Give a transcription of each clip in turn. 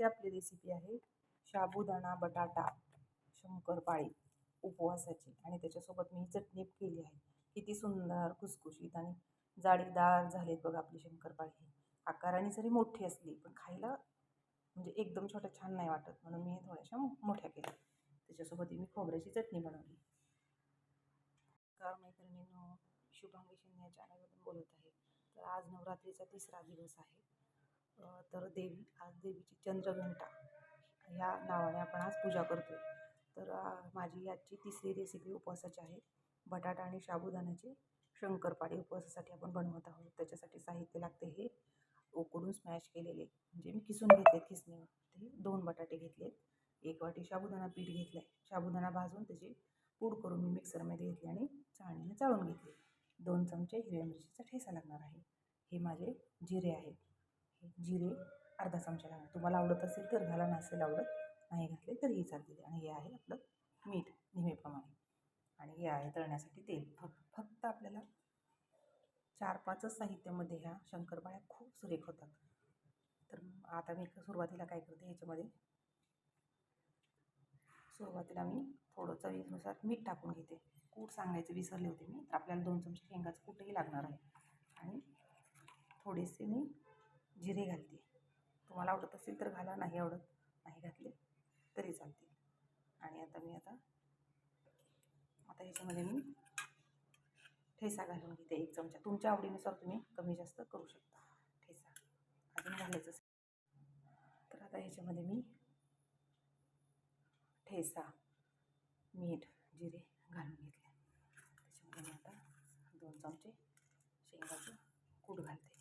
आजची आपली रेसिपी आहे. साबुदाणा बटाटा शंकरपाळी उपवासाची. आणि त्याच्यासोबत मी चटणी केली आहे. किती सुंदर खुसखुशीत आणि जाळीदार झालेत बघा आपली शंकरपाळी. ही आकाराने जरी मोठी असली पण खायला म्हणजे एकदम छोट्या छान नाही वाटत. म्हणून मी थोड्याशा मोठ्या केल्या. त्याच्यासोबत मी खोबऱ्याची चटणी बनवली. कार मैत्रिणींनो. शुभांगी शिंदे या चॅनलमधून बोलत आहे. तर आज नवरात्रीचा तिसरा दिवस आहे. तर देवी आज देवीची चंद्रघंटा ह्या नावाने आपण आज पूजा करतो तर माझी आजची तिसरी रेसिपी उपवासाची आहे. बटाटा आणि शाबुदाण्याची शंकरपाळी उपवासासाठी आपण बनवत आहोत. त्याच्यासाठी साहित्य लागते हे. उकडून स्मॅश केलेले. म्हणजे मी किसून घेतले किसने. ते दोन बटाटे घेतले एक वाटी साबुदाणा पीठ घेतलं आहे साबुदाणा भाजून त्याची पूड करून मी मिक्सरमध्ये घेतली आणि चाळणीने चाळून घेतली. दोन चमचे हिरव्या मिरचीचा ठेसा लागणार आहे. हे माझे जिरे आहेत. जिरे अर्धा चमचा घाला तुम्हाला आवडत असेल तर घाला नसेल आवडत नाही घातले तरीही चालतील आणि हे आहे आपलं मीठ नेहमीप्रमाणे. आणि हे आहे तळण्यासाठी तेल. फक्त फक्त आपल्याला चार पाचच साहित्यामध्ये ह्या शंकरपाळ्या खूप सुरेख होतात. तर आता मी सुरुवातीला काय करते ह्याच्यामध्ये सुरुवातीला मी थोडं चवीनुसार मीठ टाकून घेते. कूट सांगायचं विसरले होते मी तर आपल्याला दोन चमचे शेंगाचं कूटही लागणार आहे. आणि थोडेसे मी जिरे घालते. तुम्हाला आवडत असेल तर घाला नाही आवडत नाही घातले तरी चालतील आणि आता मी आता आता ह्याच्यामध्ये मी ठेसा घालून घेते एक चमचा. तुमच्या आवडीनुसार तुम्ही कमी जास्त करू शकता ठेसा. अजून घालायचं असेल तर आता ह्याच्यामध्ये मी ठेसा मीठ जिरे घालून घेतले त्याच्यामध्ये मी आता दोन चमचे शेंगाचं कूट घालते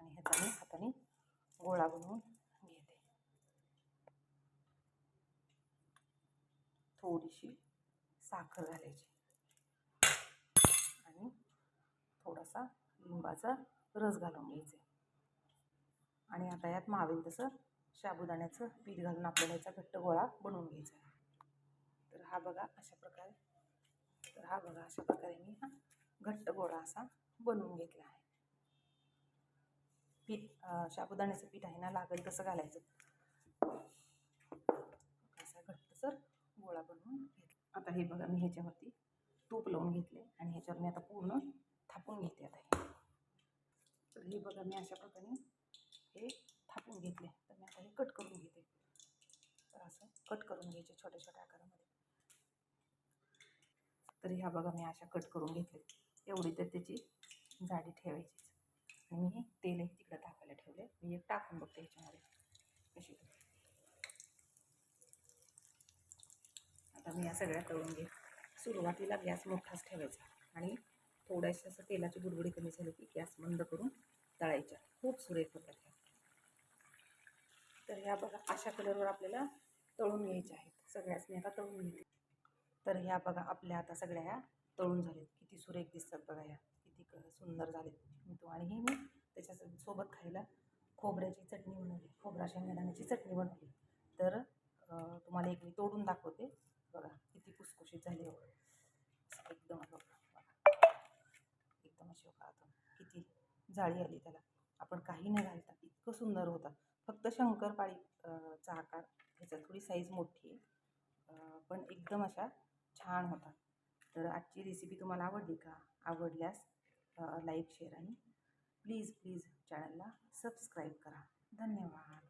आणि ह्याचा मी हाताने गोळा बनवून घेते थोडीशी साखर घालायची. आणि थोडासा लिंबाचा रस घालून घ्यायचा. आणि आता यात मावेल तसं साबुदाण्याचं पीठ घालून आपल्याला याचा घट्ट गोळा बनवून घ्यायचा. तर हा बघा अशा प्रकारे तर हा बघा अशा प्रकारे मी हा घट्ट गोळा असा बनवून घेतला आहे. पीठ साबुदाण्याचं पीठ आहे ना लागेल तसं घालायचं. गोळा बनवून घेतला. आता हे बघा मी ह्याच्यावरती तूप लावून घेतले आणि ह्याच्यावर मी आता पूर्ण थापून घेते आता हे. तर हे बघा मी अशा प्रकारे हे थापून घेतले. तर मी आता हे कट करून घेते. तर असं कट करून घ्यायचे छोट्या छोट्या आकारामध्ये. तर ह्या बघा मी अशा कट करून घेतले. एवढी तर त्याची जाडी ठेवायचीच आणि मी हे तेलही तिकडं टाकायला ठेवले मी एक टाकून बघते ह्याच्यामध्ये कशी आता मी या सगळ्या तळून घे. सुरुवातीला गॅस मोठाच ठेवायचा आणि थोड्याशा असं तेलाची गुडगुडी कमी झाली की गॅस बंद करून तळायच्या. खूप सुरेख होतात ह्या तर ह्या बघा अशा कलरवर आपल्याला तळून घ्यायच्या आहेत. सगळ्याच मी आता तळून घेते. तर ह्या बघा आपल्या आता सगळ्या ह्या तळून झालेत. किती सुरेख दिसतात बघा ह्या. किती क सुंदर झालेत. तो आणि हे मी त्याच्या सोबत खायला खोबऱ्याची चटणी बनवली. खोबरा शेंगदाण्याची चटणी बनवली. तर तुम्हाला एक मी तोडून दाखवते. बघा किती कुसकुशीत झाली हो. एकदम एकदम अशी बघा आता किती जाळी आली त्याला. आपण काही न घालता इतकं सुंदर होता. फक्त शंकरपाळी चा आकार ह्याचा थोडी साईज मोठी आहे. पण एकदम अशा छान होतात तर आजची रेसिपी तुम्हाला आवडली का? आवडल्यास लाईक शेअर आणि प्लीज प्लीज चॅनलला सबस्क्राईब करा. धन्यवाद.